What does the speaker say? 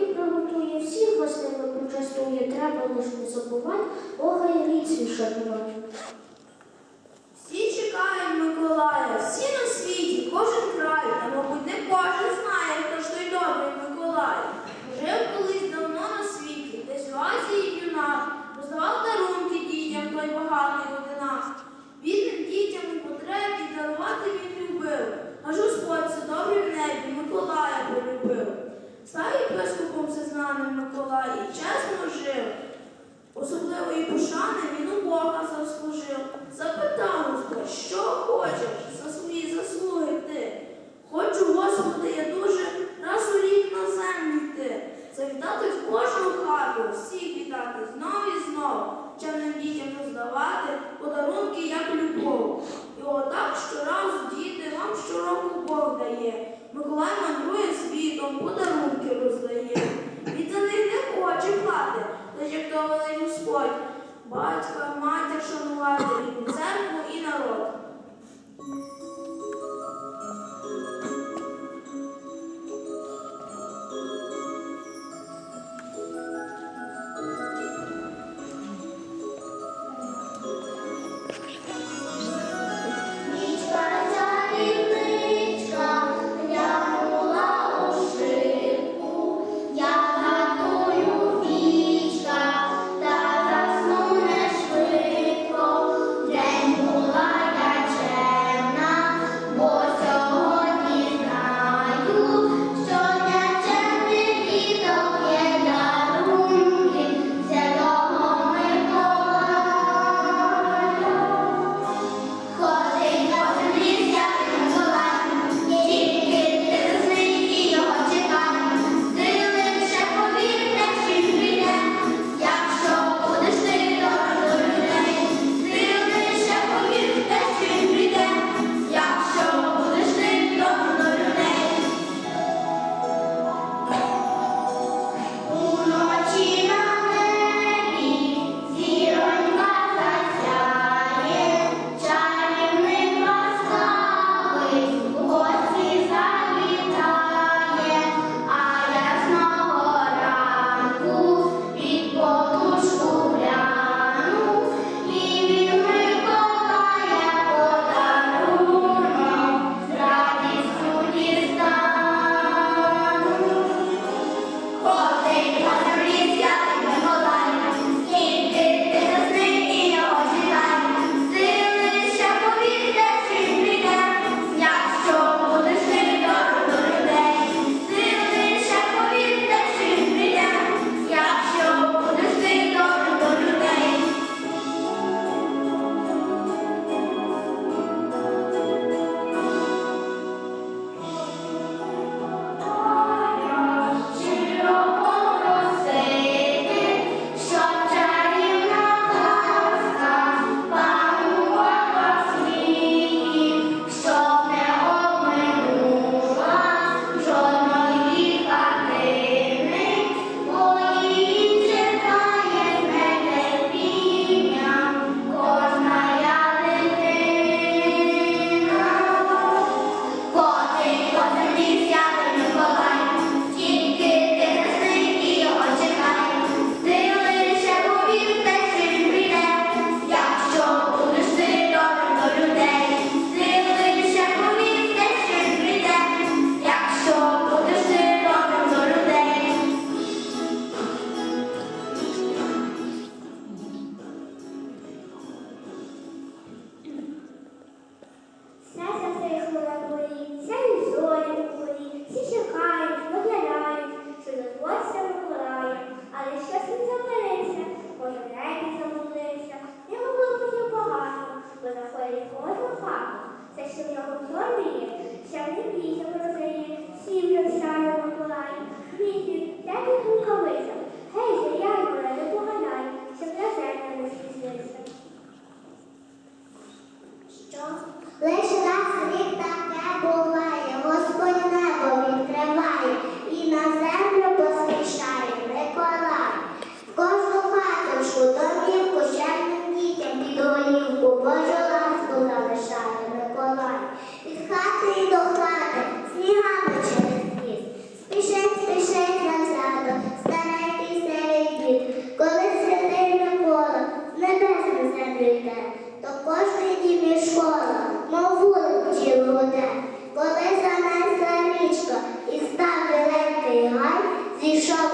І приготує, всіх гостей почастує, треба лише не забувати, і ріці шанувати. нами Миколаї чесно жив, особливої пошани він у Бога заслужив. Запитав Господь, що хочеш за свої заслуги ти. Хочу, Господи, я дуже раз у рік на землю йти, завітати в кожну хату, всіх вітати знов і знов, чемним дітям роздавати подарунки, як любов. І отак щоразу діти вам щороку Бог дає. Миколай мандрує світом, подарунки. милий Господь, батька, матір шанувати рідну церкву і народ. feliz, eu gostaria de mostrar o meu colar. Me diz, deve nunca ver. যেসব